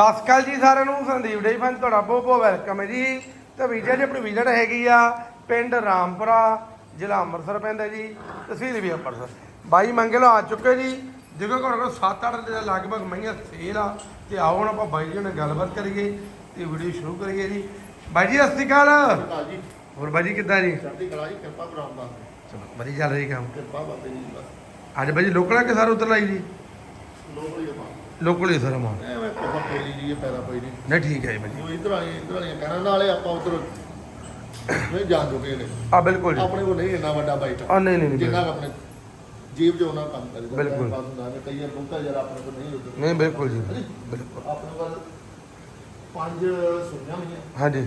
ਸਤਿ ਸ਼੍ਰੀ ਅਕਾਲ ਜੀ ਸਾਰਿਆਂ ਨੂੰ ਸੰਦੀਪ ਡੇ ਫਨ ਤੁਹਾਡਾ ਬਹੁਤ ਬਹੁਤ ਵੈਲਕਮ ਹੈ ਜੀ। ਤੇ ਵੀਜ਼ਾ ਜੀ ਆਪਣੀ ਵਿਜ਼ਿਟ ਹੈਗੀ ਆ ਪਿੰਡ ਰਾਮਪੁਰਾ ਜ਼ਿਲ੍ਹਾ ਅੰਮ੍ਰਿਤਸਰ ਪੈਂਦਾ ਜੀ ਤਹਿਸੀਲ ਵੀ ਅੰਮ੍ਰਿਤਸਰ। ਬਾਈ ਮੰਗੇ ਲੋ ਆ ਚੁੱਕੇ ਜੀ। ਦੇਖੋ ਘੱਟੋ ਘੱਟ 7-8 ਦੇ ਲਗਭਗ ਮਈਆਂ ਸੇਲ ਆ ਤੇ ਆਓ ਹੁਣ ਆਪਾਂ ਬਾਈ ਜੀ ਨਾਲ ਗੱਲਬਾਤ ਕਰੀਏ ਤੇ ਵੀਡੀਓ ਸ਼ੁਰੂ ਕਰੀਏ ਜੀ। ਬਾਈ ਜੀ ਸਤਿ ਸ਼੍ਰੀ ਅਕਾਲ। ਜੀ। ਹੋਰ ਬਾਈ ਜੀ ਕਿੱਦਾਂ ਜੀ? ਚੜ੍ਹਦੀ ਕਲਾ ਜੀ ਕਿਰਪਾ ਬਰਾਮ ਦਾ। ਚਲੋ ਵਧੀਆ ਚੱਲ ਰਹੀ ਕੰਮ। ਕਿਰਪਾ ਬਾਬੇ ਜੀ ਦੀ ਬਸ। ਅੱਜ ਬਾਈ ਜੀ ਲੋਕਲਾ ਕਿ ਸਾਰ ਉਤਰ ਲਾਈ ਜੀ? ਲੋਕ ਲਈ ਮਾ ਲੋਕਲ ਹੀ ਸਰ ਮਾ ਐਵੇਂ ਕੋਹਾ ਪਈ ਜੀ ਪੈਦਾ ਪਈ ਨਹੀਂ। ਨਹੀਂ ਠੀਕ ਹੈ ਜੀ ਬਾਈ ਜੀ ਜੋ ਇਧਰ ਵਾਲੀ ਇਧਰ ਵਾਲੀਆਂ ਕਹਿਣ ਨਾਲੇ ਆਪਾਂ ਉਧਰ ਨਹੀਂ ਜਾਣ ਜੋਗੇ ਨੇ ਆ ਬਿਲਕੁਲ ਜੀ। ਆਪਣੇ ਕੋਲ ਨਹੀਂ ਇੰਨਾ ਵੱਡਾ ਬਾਈਟ। ਆ ਨਹੀਂ ਨਹੀਂ ਜਿੰਨਾ ਕੁ ਆਪਣੇ ਜੀਵ ਜੋ ਉਹਨਾਂ ਕੰਮ ਕਰੀਦਾ ਬਿਲਕੁਲ। ਬਾਤ ਹੁੰਦਾ ਹੈ ਕਈ ਬੁੱਕਾ ਜਰਾ ਆਪਣੇ ਕੋਲ ਨਹੀਂ ਉਧਰ। ਨਹੀਂ ਬਿਲਕੁਲ ਜੀ। ਬਿਲਕੁਲ। ਆਪਣੇ ਕੋਲ ਪੰਜ ਸੁਣੀਆਂ ਹੋਈਆਂ। ਹਾਂਜੀ।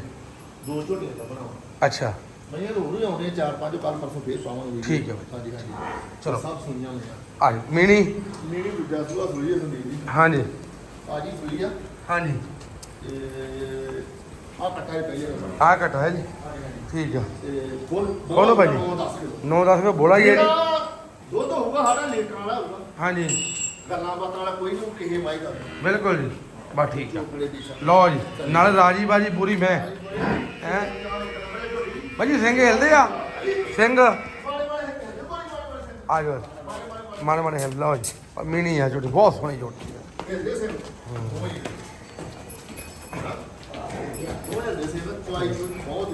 ਦੋ ਝੋਟੀਆਂ ਦਾ ਬਣਾਵਾ ਅੱਛਾ। ਮੈਂ ਇਹ ਹੋਰ ਵੀ ਆਉਣੇ ਚਾਰ ਪੰਜ ਕੱਲ ਪਰਸੋਂ ਫੇਰ ਪਾਵਾਂਗੇ ਵੀਡੀਓ। ਠੀਕ ਹੈ ਬਾਈ। ਹਾਂਜੀ ਹਾਂਜੀ। ਚਲੋ। ਸਭ ਸੁਣੀਆਂ ਹੋਈਆਂ। ਆ ਜੀ ਮਿਨੀ ਮੇਰੀ ਦੂਜਾ ਸੁਆ ਸੁਈ ਹੈ ਸੰਦੀਪ ਜੀ ਹਾਂਜੀ। ਤਾਜੀ ਸੂਈ ਆ। ਹਾਂਜੀ। ਤੇ ਆ ਕੱਟਾ ਹੀ ਪਹਿਲੇ ਨੰਬਰ ਆ ਘਟਾ ਹੈ ਜੀ। ਠੀਕ ਆ। ਤੇ ਫੁੱਲ ਬੋਲੋ ਭਾਜੀ। 10 ਕਿਲੋ 9-10 ਰੁਪਏ ਬੋਲਾ ਹੀ ਹੈ। ਜੀ ਇਹਦਾ ਦੁੱਧ ਹੋਊਗਾ ਸਾਡਾ ਲੀਟਰ ਵਾਲਾ ਹੋਊਗਾ। ਹਾਂਜੀ। ਗੱਲਾਂ ਬਾਤਾਂ ਵਾਲਾ ਕੋਈ ਨਹੀਂ ਕਿਸੇ ਮਾਈ ਕਰ ਬਿਲਕੁਲ ਜੀ। ਬਸ ਠੀਕ ਆ। ਚੋਕੜੇ ਦੀ ਸ਼ਾ ਲਓ ਜੀ। ਨਾਲ ਰਾਜੀ ਬਾਜੀ ਪੂਰੀ ਮੈਂ। ਹੈ? ਬਾਜੀ ਸਿੰਘ ਹਿਲਦੇ ਆ। ਸਿੰਘ। ਆ ਜਾਓ। ਮਨ ਮਨ ਹਿਲ ਲਓ ਜੀ। ਪਰ ਮਿਨੀ ਆ ਛੋਟੀ ਬਹੁਤ ਸੋਹਣੀ ਛੋਟੀ ਜ਼ਿਆਦਾ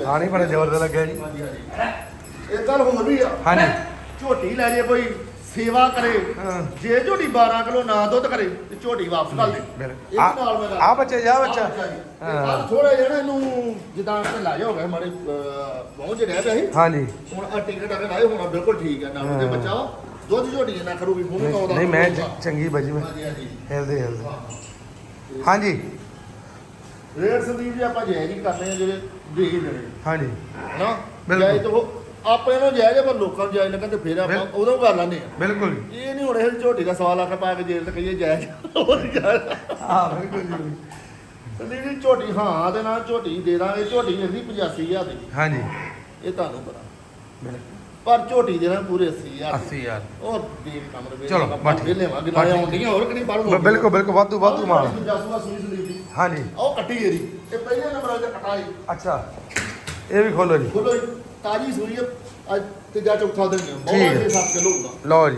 ਖਾਣੀ ਬੜਾ ਜ਼ਬਰਦਸਤ ਲੱਗਿਆ ਜੀ। ਇਹ ਗੱਲ ਹੋਰ ਵੀ ਆ। ਹਾਂਜੀ। ਝੋਟੀ ਲੈ ਜੇ ਕੋਈ। ਸੇਵਾ ਕਰੇ ਹਾਂ। ਜੇ ਝੋਟੀ 12 ਕਿਲੋ ਨਾ ਦੁੱਧ ਕਰੇ ਤੇ ਝੋਟੀ ਵਾਪਸ ਕਰ ਦੇ। ਇਹ ਆ- ਨਾਲ ਮੈਂ ਗੱਲ- ਆ ਬੱਚੇ ਜਾ ਬੱਚਾ। ਹਾਂ ਹਾਂ। ਥੋੜਾ ਜਿਹਾ ਨਾ ਇਹਨੂੰ ਜਿੱਦਾਂ ਤੇ ਲਾਇਆ ਹੋ ਗਿਆ ਮਾੜੇ ਪਹੁੰਚ ਰਿਹਾ ਪਿਆ ਸੀ ਹਾਂਜੀ ਹੁਣ ਆ ਟਿਕਟ ਆ ਲਾਏ ਹੁਣ ਬਿਲਕੁਲ ਠੀਕ ਹੈ ਨਾਲ ਤੇ ਹਾਂ। ਬੱਚਾ ਦੁੱਧ ਝੋਟੀ ਨਾ ਕਰੂਗੀ ਮੂੰਹ ਨਹੀਂ ਕਾਉਂਦਾ ਨਹੀਂ, ਮੈਂ ਚ- ਚੰਗੀ ਬਾਜੀ ਮੈਂ ਹਾਂਜੀ ਹਾਂਜੀ ਹਿਲਦੇ ਹਿਲਦੇ ਹਾਂ। ਹਾਂਜੀ ਰੇਟ ਸੰਦੀਪ ਜੀ ਆਪਾਂ ਜਾਇਜ਼ ਹੀ ਕਰਦੇ ਆ ਜਿਹੜੇ ਦੇ ਦੇਣੇ ਹਾਂਜੀ ਹਨਾ ਬਿਲਕੁਲ। ਜਾਇਜ਼ ਤੋਂ ਆਪਣੇ ਨੂੰ ਜਾਇਜ਼ ਪਰ ਲੋਕਾਂ ਨੂੰ ਜਾਇਜ਼ ਲੱਗਾ ਤੇ ਫਿਰ ਆਪਾਂ ਬਿਲ- ਉਦੋਂ ਕਰ ਲੈਂਦੇ ਆ। ਬਿਲਕੁਲ ਜੀ। ਇਹ ਨਹੀਂ ਹੁਣ ਇਹ ਝੋਟੀ ਦਾ ਸਵਾ ਲੱਖ ਪਾ ਕੇ ਜੇਲ੍ਹ ਤੇ ਕਹੀਏ ਜਾਇਜ਼। ਹੋਰ ਜਾਇਜ਼ ਹਾਂ ਬਿਲਕੁਲ ਜੀ ਸੰਦੀਪ ਜੀ ਝੋਟੀ ਹਾਂ ਦੇ ਨਾਲ ਝੋਟੀ ਦੇ ਦਾਂਗੇ ਝੋਟੀ ਮਿਲਦੀ 85000 ਦੀ। ਹਾਂਜੀ। ਇਹ ਤੁਹਾਨੂੰ ਪਤਾ। ਪਰ ਝੋਟੀ ਦੇ ਨਾਲ ਪੂਰੇ 80000 80 ਯਾਰ ਉਹ ਦੇਖ ਕੰਮ ਰਵੇ ਚਲੋ, ਬਸ ਠੀਕ। ਵੇਲੇ ਵਾਂਗ ਬਸ ਨਾ ਠੀਕ। ਆਉਂਦੀਆਂ ਹੋਰ ਕਿਹੜੀ ਬਾਹਰ ਬਿਲਕੁਲ ਬਿਲਕੁਲ ਵਾਧੂ ਵਾਧੂ ਮਾਲ। ਜਾਸੂਆ ਸੂਈ ਸੰਦੀਪ ਜੀ ਹਾਂਜੀ। ਉਹ ਕੱਟੀ ਇਹਦੀ। ਇਹ ਪਹਿਲੇ ਨੰਬਰ ਤੇ ਕਟਾਈ। ਅੱਛਾ। ਇਹ ਵੀ ਖੋਲੋ ਜੀ। ਖੋਲੋ ਜੀ। ਤਾਜੀ ਸੂਈ ਹੈ। ਅੱਜ ਤੀਜਾ ਚੌਥਾ ਦਿਨ ਹੈ। ਠੀਕ ਹੈ। ਬਹੁਤ 7 ਕਿਲੋ ਹੁੰਦਾ। ਲਓ ਜੀ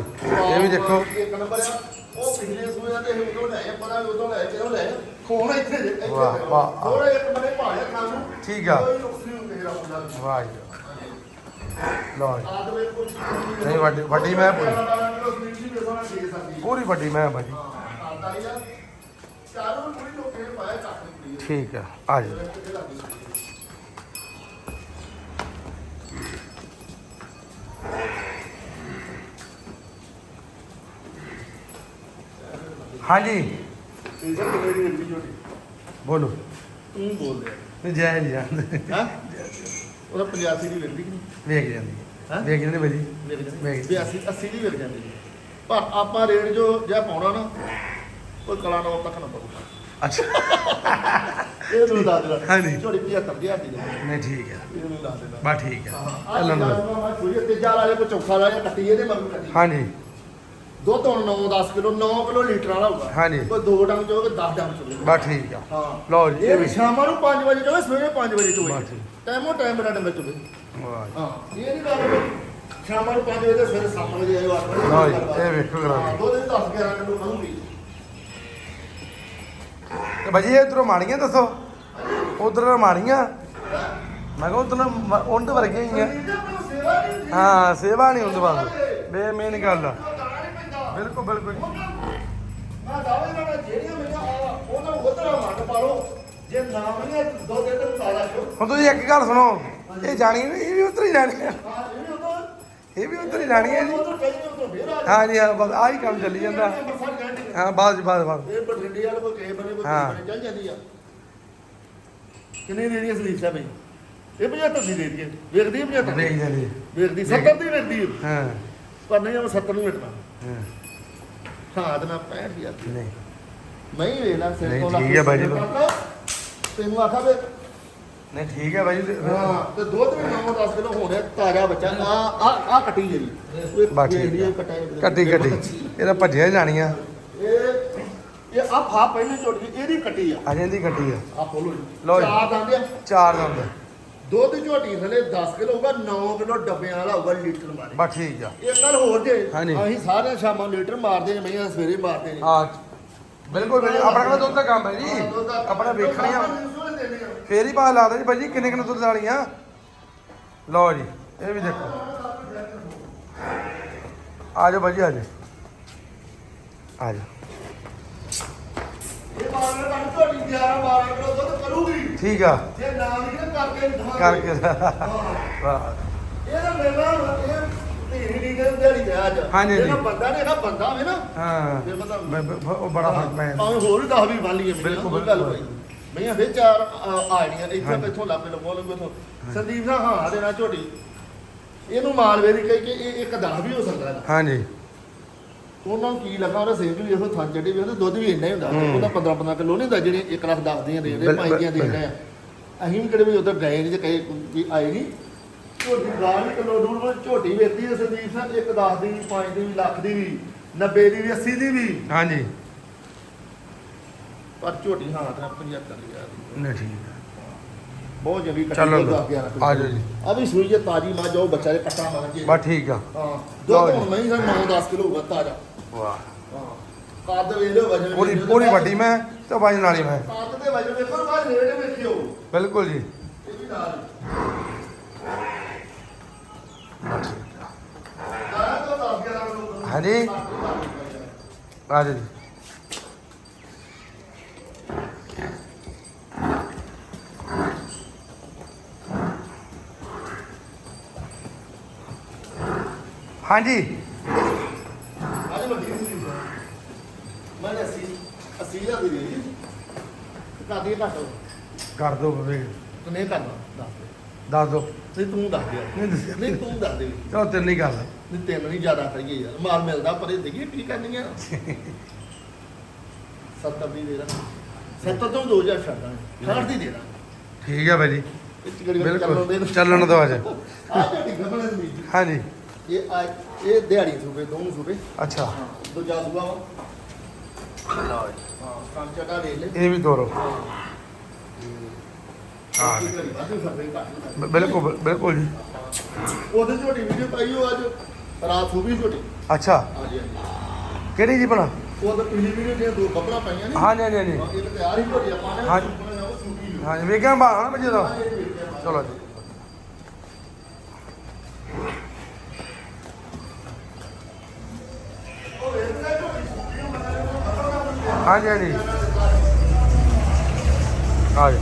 ਇਹ ਵੀ ਦੇਖੋ। ਇੱਕ ਨੰਬਰ ਆ। ਉਹ ਪਿਛਲੇ ਸੂਏ ਦਾ ਤੇ ਇਹ ਉਦੋਂ ਲੈ ਪਤਾ ਵੀ ਉਦੋਂ ਲੈ ਕਿਉਂ ਲੈ ਖੋਣਾ ਇੱਥੇ ਜੇ, ਇੱਥੇ ਵਾਹ, ਵਾਹ। ਥੋੜਾ ਇੱਕ ਬੜੇ ਭਾਲੇ ਖਾਣ ਨੂੰ। ਠੀਕ ਆ। ਕੋਈ ਨੁਕਸ ਨਹੀਂ ਹੁੰਦੇ ਮੇਰਾ ਮੁੰਡਾ। ਵਾਹ ਜੀ। ਲਓ ਜੀ। ਕੋਈ ਨਹੀਂ, ਵੱਡੀ- ਵੱਡੀ ਮੈਂ ਪੂਰੀ। ਪੂਰੀ ਪੂਰੀ ਵੱਡੀ ਮੈਂ ਬਾਜੀ ਚਾਰੋਂ ਪੂਰੀ ਲੋਕੇ ਪਾਇਆ ਚੱਕ ਠੀਕ ਆ ਆ ਜੀ ਹਾਂਜੀ ਇਹ ਸਭ ਕਿਹੜੀ ਦੀ ਵੀਡੀਓ ਦੀ ਬੋਲੋ ਤੂੰ ਬੋਲ ਰਿਹਾ ਨਹੀਂ ਜੈ ਜੀ ਜਾਂਦੇ ਹਾਂ ਉਹਦਾ 85 ਦੀ ਵਿਰਦੀ ਕਿ ਨਹੀਂ ਵੇਖ ਜਾਂਦੀ ਹੈਂ? ਵੇਖ ਜਾਂਦੇ ਬਾਜੀ ਵਿਰ ਵੇਖ। ਜਾਂਦੀ 82 80 ਦੀ ਵਿਰ ਜਾਂਦੀ ਹੈ। ਪਰ ਆਪਾਂ ਰੇਟ ਜੋ ਜਿਆ ਪਾਉਣਾ ਨਾ ਕੋਈ ਕਲਾ ਨਾ ਤੱਕ ਨਾ ਪਊਗਾ ਅੱਛਾ ਇਹ ਤੁਹਾਨੂੰ ਦੱਸ ਦੇਣਾ ਹਾਂਜੀ। ਝੋੜੀ 75000 ਦੀ ਹੈ ਨਹੀਂ ਠੀਕ ਆ ਇਹ ਮੈਨੂੰ ਦੱਸ ਦੇਣਾ ਬਾ ਠੀਕ ਆ ਆ ਚੱਲਣ ਦਿਓ। ਮੈਂ ਕੋਈ ਤੀਜਾ ਵਾਲੇ ਕੋ ਚੌਥਾ ਵਾਲਾ ਜਾਂ ਕੱਟੀ ਇਹਦੇ ਮਗਰ ਕੱਟੀ ਹਾਂਜੀ ਦੁੱਧ ਹੁਣ 9 10 ਕਿਲੋ 9 ਕਿਲੋ ਲੀਟਰ ਵਾਲਾ ਹੋਊਗਾ। ਹਾਂਜੀ। ਕੋਈ ਦੋ ਡੰਗ ਚੋਗੇ 10 ਡੰਗ ਚੋਗੇ। ਬਾ ਠੀਕ ਆ। ਹਾਂ। ਲਓ ਜੀ ਇਹ ਇਹ ਵੀ। ਸ਼ਾਮਾਂ ਨੂੰ 5 ਵਜੇ ਚੋਗੇ ਸਵੇਰੇ 5 ਵਜੇ ਚੋਗੇ। ਬਸ ਠੀਕ। ਟਾਈਮੋ ਟਾਈਮ ਮੇਰਾ ਡੰਗਰ ਚੋਗੇ। ਵਾਹ ਜੀ। ਹਾਂ ਇਹ ਨਹੀਂ ਗੱਲ ਵੀ ਸ਼ਾਮਾਂ ਨੂੰ 5 ਵਜੇ ਤੇ ਸਵੇਰੇ 7 ਵਜੇ ਆਇਓ 8 ਵਜੇ। ਲਓ ਜੀ, ਇਹ ਵੇਖੋ ਜਰਾ। ਹਾਂ, ਦੁੱਧ ਦੀ 10 11 ਕਿਲੋ ਖਾਊਗੀ। ਤੇ ਬਾਜੀ ਇਹ ਉਧਰੋਂ ਮਾੜੀਆਂ ਦੱਸੋ। ਉਧਰ ਮਾੜੀਆਂ। ਮੈਂ ਕਿਹਾ ਉਧਰ ਉਹਦ ਵਰਗੀਆਂ ਹੀ ਆ। ਹਾਂ ਸੇਵਾ ਨਹੀਂ ਹੁੰਦੀ ਬਸ ਬੇ ਮੇਨ ਗੱਲ ਆ। ਬਿਲਕੁਲ ਬਿਲਕੁਲ ਮੈਂ ਦਾਵੇ ਨਾਲ ਜਿਹੜੀਆਂ ਮੇਰੀਆਂ ਉਹਨਾਂ ਨੂੰ ਉਧਰ ਮੰਗ ਪਾ ਲਓ। ਜੇ ਨਾ ਮਿਲੇ ਦੋ ਦੇ ਤੇ ਤਾਜ਼ਾ ਸ਼ੋ ਹੁਣ ਤੁਸੀਂ ਇੱਕ ਗੱਲ ਸੁਣੋ ਇਹ ਜਾਣੀ ਨੀ, ਇਹ ਵੀ ਉਧਰ ਹੀ ਜਾਣੀ ਹਾਂ ਇਹ ਵੀ ਉਧਰ। ਹੀ ਜਾਣੀ ਹੈ ਜੀ। ਹਾਂ ਜੀ ਹਾਂ ਬਸ ਆਹੀ ਕੰਮ ਚੱਲੀ ਜਾਂਦਾ। ਹਾਂ ਬਾਅਦ ਚ ਬਾਅਦ ਬਾਅਦ ਇਹ ਬਠਿੰਡੇ ਵਾਲੇ ਕੋ ਕਿਸੇ ਬਣੇ ਹਾਂ। ਚੱਲ ਜਾਂਦੀ ਆ। ਕਿੰਨੇ ਦੇ ਦੀ ਸਲੀਪ ਸਾਹਿਬ ਇਹ 75 ਦੀ ਦੇ ਦੀ ਵੇਖਦੀ 75 ਦੇਖ ਜਾਂਦੀ ਵੇਖਦੀ 70 ਦੀ ਵੇਖਦੀ ਹੈ। ਹਾਂ। ਪਰ ਨਹੀਂ ਉਹ 70 ਨੂੰ ਵੇਟਣਾ ਹਾਂ। ਹਾਂ ਦੇ ਨਾਲ 65 ਦੀ ਨਹੀਂ। ਮੈਂ ਹੀ ਵੇਖ ਲਾ ਸਿਰ ਨਹੀਂ, ਤੋਂ ਠੀਕ ਹੈ ਬਾਈ ਜੀ। ਤੈਨੂੰ ਆਖਾ ਵੇ ਨਹੀਂ ਠੀਕ ਹੈ ਬਾਈ ਹਾਂ ਤੇ ਦੁੱਧ ਵੀ 9 10 ਕਿਲੋ ਹੋ ਰਿਹਾ ਤਾਜ਼ਾ ਬੱਚਾ। ਆ ਆ ਆ ਕੱਟੀ ਜਿਹੜੀ। ਬਸ ਠੀਕ ਆ। ਕੱਟੀ ਕੱਟੀ। ਇਹਦਾ ਭੱਜਿਆ ਜਾਣੀਆਂ। ਇਹ ਇਹ ਆ ਫਾ ਪਹਿਲੇ ਝੋਟੀ ਇਹਦੀ ਕੱਟੀ ਆ। ਅਜੇ ਦੀ ਗੱਡੀ ਆ। ਆ ਖੋਲੋ ਜੀ। ਲਓ ਜੀ। ਚਾਰ ਦੰਦ ਆ। ਚਾਰ ਦੰਦ। ਦੁੱਧ ਝੋਟੀ ਥਲੇ 10 ਕਿਲੋ ਹੋਊਗਾ 9 ਕਿਲੋ ਡੱਬਿਆਂ ਵਾਲਾ ਹੋਊਗਾ ਲੀਟਰ ਮਾਰੇ। ਬਸ ਠੀਕ ਆ। ਇਹ ਗੱਲ ਹੋਰ ਜੇ ਹਾਂਜੀ। ਅਸੀਂ ਸਾਰੇ ਸ਼ਾਮਾਂ ਨੂੰ ਲੀਟਰ ਮਾਰਦੇ ਨੇ ਮਈਆਂ ਸਵੇਰੇ ਮਾਰਦੇ ਨੇ ਆ ਬਿਲਕੁਲ ਬਿਲਕੁਲ। ਆਪਣਾ ਕਿਹੜਾ ਦੁੱਧ ਦਾ ਕੰਮ ਹੈ ਜੀ? ਆਪਣਾ ਵੇਖਣੀ ਆ। ਫੇਰ ਹੀ ਪਾ ਲਾਦਾ ਜੀ ਭਾਜੀ ਕਿੰਨੇ ਕਿੰਨੇ ਦੁੱਧ ਵਾਲੀਆਂ ਲਓ ਜੀ ਇਹ ਵੀ ਦੇਖੋ। ਆ ਜਾਓ ਭਾਜੀ ਆ ਜਾਓ। ਆ ਜਾਓ। ਇਹ ਮਾਰਨੇ ਤਾਂ ਝੋਟੀ 11 12 ਕਿਲੋ ਦੁੱਧ ਕਰੂਗੀ। ਠੀਕ ਆ ਜੇ ਨਾ ਵੀ ਨਾ ਕਰਕੇ ਦਿਖਾਵਾਂਗੇ। ਕਰਕੇ ਹਾਂ। ਵਾਹ। ਇਹ ਤਾਂ ਮੇਲਾ ਧੀਰੀ ਦੀ ਦੇ ਦਿਹਾੜੀ ਤੇ ਅੱਜ ਹਾਂਜੀ, ਜਿਹੜਾ ਹਾਂਜੀ। ਬੰਦਾ ਨੇ ਹੈਗਾ ਬੰਦਾ ਹੋਵੇ ਨਾ ਹਾਂ ਫਿਰ ਪਤਾ ਮੈਂ- ਮੈਂ- ਉਹ ਬੜਾ ਫ਼ਰਕ ਪੈ ਜਾਂਦਾ ਭਾਵੇਂ ਹੋਰ ਵੀ 10 ਵੀ ਬਣ ਲਈਏ ਬਿਲਕੁਲ, ਗੱਲ ਬਿਲਕੁਲ। ਮਈਆਂ ਫਿਰ ਚਾਰ ਆ- ਆ ਜਾਣੀਆਂ ਇੱਥੋਂ ਹਾਂਜੀ। ਇੱਥੋਂ ਲੱਭ ਲਵੋ ਲਵੋ ਇੱਥੋਂ ਸੰਦੀਪ ਸਾਹਿਬ ਹਾਂ ਦੇਣਾ ਝੋਟੀ ਇਹਨੂੰ ਮਾਲਵੇ ਦੀ ਕਹੀ ਕਿ ਇਹ ਇੱਕ 10 ਵੀ ਹੋ ਸਕਦਾ ਹੈ ਹਾਂਜੀ ਉਹਨਾਂ ਨੂੰ ਕੀ ਲੱਗਾ ਉਹਦਾ ਸੇਵ ਵੀ ਵੇਖੋ ਥਣ ਚੱਡੀ ਵੇਖੋ ਦੁੱਧ ਵੀ ਇੰਨਾ ਹੀ ਹੁੰਦਾ। ਉਹਦਾ 15 15 ਕਿਲੋ ਨਹੀਂ ਹੁੰਦਾ ਜਿਹੜੇ 1 ਲੱਖ 10 ਦੀਆਂ ਦੇ ਦੇ ਬਿਲ- 5 ਦੀਆਂ ਦੇ ਰਹੇ ਆ। ਅਸੀਂ ਵੀ ਕਿਹੜੇ ਵੀ ਉਧਰ ਗਏ ਨਹੀਂ ਤੇ ਕਹੇ ਵੀ ਆਏ ਨਹੀਂ ਝੋਟੀ ਗਾਲ ਕਿਲੋ ਦੂਰ ਵਿੱਚ ਝੋਟੀ ਵੇਚਦੀ ਹੈ ਸੰਦੀਪ ਸਾਹਿਬ ਇੱਕ 10 ਦੀ ਵੀ 5 ਦੀ ਵੀ ਲੱਖ ਦੀ ਵੀ 90 ਦੀ ਵੀ 80 ਦੀ ਵੀ। ਹਾਂਜੀ। ਪਰ ਝੋਟੀ ਹਾਂ ਤਾਂ 75 ਯਾਰ ਨਹੀਂ ਠੀਕ ਬਹੁਤ ਜਲਦੀ ਕੱਟੀ ਚਲੋ ਲਓ। ਆ। ਆ ਜਾਓ ਜੀ। ਆ ਵੀ ਸੂਈ ਜੇ ਤਾਜੀ ਮੱਝ ਉਹ ਬੱਚਾ ਦੇ ਕੱਟਾ ਮਾਰ ਕੇ ਬਸ ਠੀਕ ਆ ਹਾਂ ਲਓ ਦੁੱਧ ਜੀ। ਹੁਣ ਨਹੀਂ ਸਰ 9-10 ਕਿਲੋ ਹੋਊਗਾ ਤਾਜ਼ਾ ਵਾਹ ਹਾਂ ਕੱਦ ਵੇਖ ਲਿਓ ਵਜਨ ਪੂਰੀ ਪੂਰੀ ਵੱਡੀ ਮੈਂ ਤੇ ਵਜਨ ਵਾਲੀ ਮੈਂ ਕੱਦ ਦੇ ਵਜਨ ਵੇਖੋ ਬਾਅਦ ਰੇਟ ਵੇਖਿਓ ਬਿਲਕੁਲ ਜੀ ਇਹ ਵੀ ਨਾਲ ਬਸ ਠੀਕ ਆ ਦਾਣਾ ਤੋਂ 10 11 ਕਿਲੋ ਹਾਂਜੀ। ਆ ਜਾਓ ਜੀ ਹਾਂਜੀ। ਅੱਜ ਵੱਡੀ ਹੁੰਦੀ ਮੈਂ 80 80 ਹਜ਼ਾਰ ਦੀ ਦੇ ਦੀ ਕਾਦੀ ਘੱਟ ਕਰ ਦੋ ਬਵੇ ਤੂੰ ਨਹੀਂ ਕਰਨਾ ਦੱਸ ਦੇ। ਦੱਸ ਦੋ। ਨਹੀਂ ਤੂੰ ਦੱਸ ਦੇ। ਨਹੀਂ ਦੱਸਿਆ। ਨਹੀਂ ਤੂੰ ਦੱਸ ਦੇ। ਚਲੋ ਤਿੰਨ ਹੀ ਕਰ ਲੈ ਨਹੀਂ ਤੈਨੂੰ ਨਹੀਂ ਜ਼ਿਆਦਾ ਕਰੀਏ ਯਾਰ। ਮਾਲ ਮਿਲਦਾ ਪਰ ਇਹ ਦੇਖੀਏ ਕੀ ਕਰਨੀਆਂ। 70 ਦੀ ਦੇ ਦਾਂ 70 ਤੋਂ 2000 ਛੱਡ ਦਾਂ 60 ਦੀ ਦੇ ਦਾਂ ਠੀਕ ਹੈ ਭਾਈ ਜੀ। ਇਹ ਚ ਗੜੀ ਚੱਲਣ ਦੇ। ਬਿਲਕੁਲ ਚੱਲਣ ਦੋ ਅੱਜ। ਆ ਜਿਹੜੀ ਗਮਲੇ ਦੀ ਬੀਜ ਹਾਂਜੀ। ਇਹ ਆ ਇਹ ਦਿਹਾੜੀ ਸੂਬੇ ਦੋਨੋਂ ਸੂਬੇ। ਅੱਛਾ। ਦੂਜਾ ਸੂਬਾ ਵਾ। ਹਾਂ ਕੰਮ ਚਟਾ ਦੇ ਲੈ। ਇਹ ਵੀ ਦੋਰੋ ਹਾਂ। ਕੀ ਕਰੀ ਵਾਧੂ ਸਰਵੇ ਘੱਟ ਬ- ਬਿਲਕੁਲ ਬਿਲਕੁਲ ਜੀ। ਉਹਦੇ ਝੋਟੀ ਵੀਡੀਓ ਪਾਈ ਉਹ ਅੱਜ। ਰਾਤ ਸੂਬੀ ਝੋਟੀ ਅੱਛਾ। ਹਾਂਜੀ ਹਾਂਜੀ। ਕਿਹੜੀ ਜੀ ਭਲਾ? ਉਹ ਤਾਂ ਪਿਛਲੀ ਵੀਡੀਓ ਦੀਆਂ ਦੋ ਬੱਬਲਾਂ ਪਾਈਆਂ ਨੇ। ਹਾਂਜੀ ਹਾਂਜੀ ਹਾਂਜੀ। ਹਾਂ, ਇੱਕ ਤਿਆਰ ਹੀ ਝੋਟੀ ਆਪਾਂ ਨੇ। ਹਾਂਜੀ। ਉਹ ਸੂਬੀ ਨੂੰ ਹਾਂਜੀ ਵੇਖਿਆ ਬਾਹਰ ਨਾ ਬੱਜੇ ਦਾ। ਚਲੋ ਜੀ ਉਹ ਵੇਖਦਾ ਝੋਟੀ ਸੂਬੀ ਨੂੰ ਮਤਲਬ ਬੱਬਲਾਂ ਨੂੰ ਹਾਂਜੀ ਹਾਂਜੀ। ਆ ਜੀ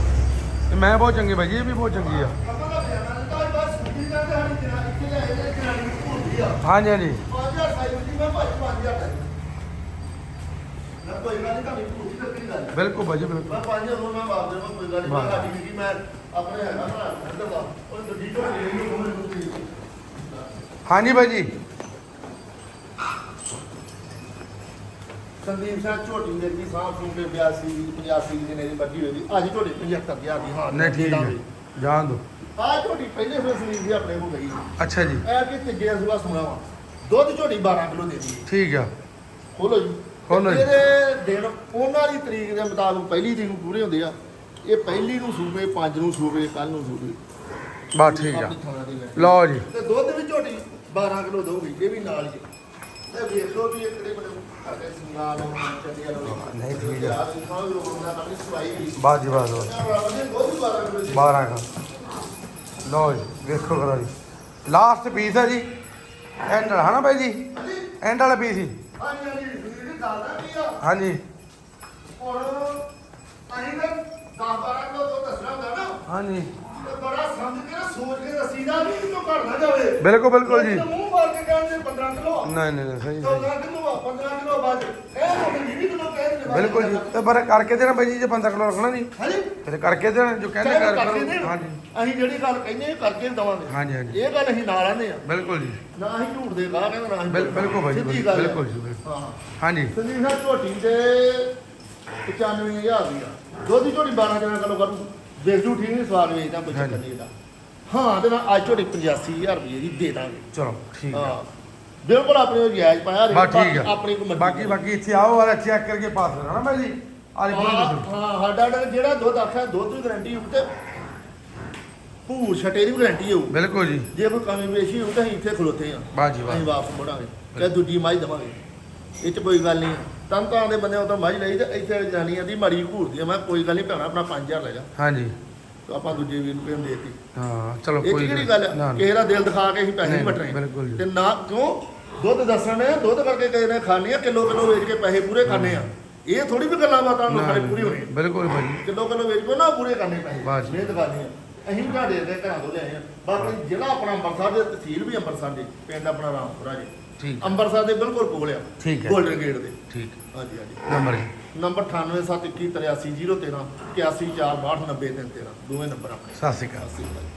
ਇਹ ਮੈਂ ਬਹੁਤ ਚੰਗੀ ਭਾਈ ਜੀ ਇਹ ਵੀ ਬਹੁਤ ਚੰਗੀ ਆ। ਹਾਂਜੀ ਹਾਂਜੀ। ਬਿਲਕੁਲ ਭਾਈ ਬਿਲਕੁਲ। ਮੈਂ ਪੰਜ ਨੂੰ ਮੈਂ ਮਾਰ ਦੇਵਾਂ ਕੋਈ ਗੱਲ ਨਹੀਂ ਮੈਂ ਸਾਡੀ ਵੀ ਮੈਂ ਆਪਣੇ ਹੈਗਾ ਨਾ ਉਹ ਦੂਜੀ ਤੋਂ ਲੈ ਲਈ ਹਾਂਜੀ ਭਾਈ ਸੰਦੀਪ ਸਿੰਘ ਝੋਟੀ ਮੇਰੀ ਦੀ ਸਾਹ ਸੂ ਕੇ 82 ਦੀ 85 ਦੀ ਮੇਰੀ ਬੱਜੀ ਹੋਈ ਦੀ ਅੱਜ ਝੋਟੀ 75000 ਦੀ ਹਾਂ ਨਹੀਂ ਠੀਕ ਹੈ। ਜਾਣ ਦੋ। ਆ ਝੋਟੀ ਪਹਿਲੇ ਫਿਰ ਸੰਦੀਪ ਜੀ ਆਪਣੇ ਕੋਲ ਗਈ ਅੱਛਾ ਜੀ। ਐ ਕਿ ਤੀਜੇ ਅਸੂਆ ਸੁਣਾ ਵਾ। ਦੁੱਧ ਝੋਟੀ 12 ਕਿਲੋ ਦੇ ਦੀ ਠੀਕ ਆ। ਖੋਲੋ ਜੀ। ਖੋਲੋ ਜੀ। ਇਹਦੇ ਦਿਨ ਉਹਨਾਂ ਦੀ ਤਰੀਕ ਦੇ ਮੁਤਾਬਕ ਪਹਿਲੀ ਦਿਨ ਨੂੰ ਪੂਰੇ ਹੁੰਦੇ ਆ। ਇਹ ਪਹਿਲੀ ਨੂੰ ਸੂਬੇ ਪੰਜ ਨੂੰ ਸੂਬੇ ਕੱਲ ਨੂੰ ਸੂਬੇ ਬਸ ਠੀਕ ਆ। ਲਓ ਜੀ। ਤੇ ਦੁੱਧ ਵੀ ਝੋਟੀ 12 ਕਿਲੋ ਦਊਗੀ ਇਹ ਵੀ ਨਾਲ ਹੀ ਤੇ ਵੇਖੋ ਵੀ ਇਹ ਕਿਹੜੇ ਬੜੇ ਸਾਡੇ ਸਿੰਗਾਲ ਨੂੰ ਚੱਲੀਆਂ ਨੂੰ ਨਹੀਂ, ਠੀਕ ਆ। ਇਨਸਾਨ ਲੋਕ ਉਹਨਾਂ ਆਪਣੀ ਸਵਾਈ ਵੀ ਬਾਜ ਜੀ ਬਾਜ ਬਾਜ। ਦੁੱਧ ਵੀ 12 ਕਿਲੋ 12 ਕਾ। ਲਓ ਜੀ ਵੇਖੋ ਕਰੋ ਜੀ। ਲਾਸਟ ਪੀਸ ਹੈ ਜੀ। ਐਂਡ ਹਨਾ ਭਾਈ ਜੀ? ਹਾਂਜੀ। ਐਂਡ ਵਾਲਾ ਪੀਸ ਹੀ। ਹਾਂਜੀ ਹਾਂਜੀ ਇਹ ਦੱਸਦਾ ਕੀ ਆ? ਹਾਂਜੀ। ਹੁਣ ਅਸੀਂ ਤਾਂ 10 12 ਕਿਲੋ ਦੁੱਧ ਦੱਸਣਾ ਹੁੰਦਾ ਨਾ। ਹਾਂਜੀ। ਬੜਾ ਸਮਝ ਕੇ ਨਾ ਸੋਚ ਕੇ ਦੱਸੀਦਾ ਵੀ ਕਿਤੋਂ ਘਟ ਨਾ ਜਾਵੇ। ਬਿਲਕੁਲ ਬਿਲਕੁਲ ਜੀ। ਤੇ ਮੂੰਹ ਮਾਰ ਕੇ ਕਹਿੰਦੇ 15 ਕਿਲੋ। ਨਹੀਂ ਨਹੀਂ ਨਹੀਂ, ਸਹੀ ਸਹੀ 14 ਕਿਲੋ 15 ਕਿਲੋ ਬਾਅਦ ਇਹ ਹੁਣ 20 ਕਿਲੋ ਕਹਿੰਦੇ ਨੇ ਬਿਲਕੁਲ ਜੀ। ਤੇ ਪਰ ਕਰਕੇ ਦੇਣਾ ਭਾਈ ਜੀ ਜੇ 15 ਕਿਲੋ ਰੱਖਣਾ ਜੀ। ਹਾਂਜੀ। ਫਿਰ ਕਰਕੇ ਦੇਣਾ ਜੋ ਕਹਿੰਦੇ ਕਰ। ਹਾਂਜੀ। ਅਸੀਂ ਜਿਹੜੀ ਗੱਲ ਕਹਿੰਦੇ ਆ ਕਰਕੇ ਦਵਾਂਗੇ। ਹਾਂਜੀ ਹਾਂਜੀ। ਇਹ ਗੱਲ ਅਸੀਂ ਨਾਲ ਆਂਦੇ ਆ। ਬਿਲਕੁਲ ਜੀ। ਨਾ ਅਸੀਂ ਝੂਠ ਦੇ ਗਾਹ ਕਹਿੰਦੇ ਨਾ ਬਿਲਕੁਲ ਭਾਈ ਜੀ। ਬਿਲਕੁਲ ਜੀ। ਹਾਂ। ਹਾਂਜੀ। ਸੰਦੀਪ ਸਾਹਿਬ ਝੋਟੀ ਦੇ 95000 ਦੀ ਆ। ਦੁੱਧ ਦੀ ਝੋਟੀ 12 ਜਣਾ ਕਿਲੋ ਕਰੂ ਜੂ ਠੀਕ ਨਹੀਂ ਸਵਾਦ ਵੇਚਦਾ ਕੋਈ ਚੱਕਰ। ਨਹੀਂ ਇਹਦਾ। ਹਾਂ ਤੇ ਮੈਂ ਅੱਜ ਝੋਟੀ 85000 ਰੁਪਏ ਦੀ ਦੇ ਦਾਂਗੇ। ਚਲੋ ਠੀਕ ਹੈ ਹਾਂ ਬਿਲਕੁਲ ਆਪਣੇ ਉਹ ਜਾਇਜ਼ ਪਾਇਆ ਬਸ ਠੀਕ ਆਪਣੀ ਕੋ ਮਰਜ਼ੀ ਬਾਕੀ ਬਾਕੀ ਇੱਥੇ ਆਓ ਵਾਲਾ ਚੈੱਕ ਕਰਕੇ ਪਾਸ ਕਰਨਾ ਨਾ ਭਾਈ ਜੀ। ਅੱਜ ਹਾਂ ਹਾਂ ਸਾਡਾ ਜਿਹੜਾ- ਜਿਹੜਾ ਦੁੱਧ ਆਖਿਆ ਦੁੱਧ ਦੀ ਗਾਰੰਟੀ ਹੋਊ ਤੇ ਭੂਰ ਛਟੇ ਦੀ ਗਾਰੰਟੀ ਹੋਊ। ਬਿਲਕੁਲ ਜੀ। ਜੇ ਕੋਈ ਕਮੀ ਬੇਸ਼ੀ ਹੋਊ ਤਾਂ ਅਸੀਂ ਇੱਥੇ ਖਲੋਤੇ ਆ ਵਾਹ ਜੀ ਅਸੀਂ ਵਾਹ ਵਾਪਸ ਮੁੜਾਂਗੇ। ਤੇ ਦੂਜੀ ਮੱਝ ਦੇਵਾਂਗੇ। ਇਹ 'ਚ ਕੋਈ ਗੱਲ ਨਹੀਂ ਤਨ ਤਾਂ ਦੇ ਬੰਦੇ ਤਾਂ ਮੱਝ ਲਈ ਤੇ ਇੱਥੇ ਜਾਨੀਆਂ ਦੀ ਮਾੜੀ ਘੂਰਦੀ ਆ। ਮੈਂ ਕਿਹਾ ਕੋਈ ਗੱਲ ਨਹੀਂ ਭੈਣਾ ਆਪਣਾ 5000 ਲੈ ਜਾ। ਹਾਂਜੀ। ਤੇ ਆਪਾਂ ਦੂਜੇ ਵੀਰ ਨੂੰ ਪੇਮ ਦੇਤੀ। ਹਾਂ ਚਲੋ ਇਹ ਕੋਈ ਕਿਹੜੀ ਗੱਲ ਨਾ, ਆ? ਨਾ। ਕਿਸੇ ਦਾ ਦਿਲ ਦਿਖਾ ਕੇ ਅਸੀਂ ਪੈਸੇ ਨਹੀਂ ਨਹੀਂ, ਵਟਣੇ ਬਿਲਕੁਲ ਜੀ। ਤੇ ਨਾ ਕਿਉਂ? ਦੁੱਧ ਦੱਸਣੇ ਦੁੱਧ ਕਰਕੇ ਕਿਸੇ ਨੇ ਖਾਣੇ ਆ ਕਿਲੋ ਕਿਲੋ ਵੇਚ ਕੇ ਪੈਸੇ ਪੂਰੇ ਕਰਨੇ ਆ। ਇਹ ਥੋੜੀ ਵੀ ਗੱਲਾਂ ਬਾਤਾਂ ਲੋਕਾਂ ਨੇ ਪੂਰੀ ਹੋਣੀ ਬਿਲਕੁਲ ਭਾਈ। ਜੀ ਕਿਲੋ ਕਿਲੋ ਵੇਚ ਕੇ ਨਾ ਪੂਰੇ ਕਰਨੇ ਪੈਸੇ। ਜੀ। ਮਿਹਨਤ ਕਰਨੀ ਆ। ਅਸੀਂ ਵੀ ਤੁਹਾਡੇ ਦੇ ਘਰਾਂ ਤੋਂ ਲਿਆਏ ਆ। ਬਾਕੀ ਜ਼ਿਲ੍ਹਾ ਆਪਣਾ ਅੰਮ੍ਰਿਤਸਰ ਦੇ ਤਹਿਸੀਲ ਵੀ ਅੰਮ੍ਰਿਤਸਰ ਦੀ ਪਿੰਡ ਆਪਣਾ ਰਾਮਪੁਰਾ ਜੀ। ਠੀਕ ਅੰਮ੍ਰਿਤਸਰ ਦੇ ਬਿਲਕੁਲ ਕੋਲ ਆ। ਠੀਕ ਹੈ। ਗੋਲਡਨ ਗੇਟ ਦੇ। ਠੀਕ। ਹਾਂਜੀ ਹਾਂਜੀ। ਨੰਬਰ ਨੰਬਰ 9871833013 8146290 ਦੋਵੇਂ ਨੰਬਰ ਆਪਣੇ। ਸਤਿ ਸ਼੍ਰੀ ਅਕਾਲ। ਸਤਿ ਸ਼੍ਰੀ ਅਕਾਲ।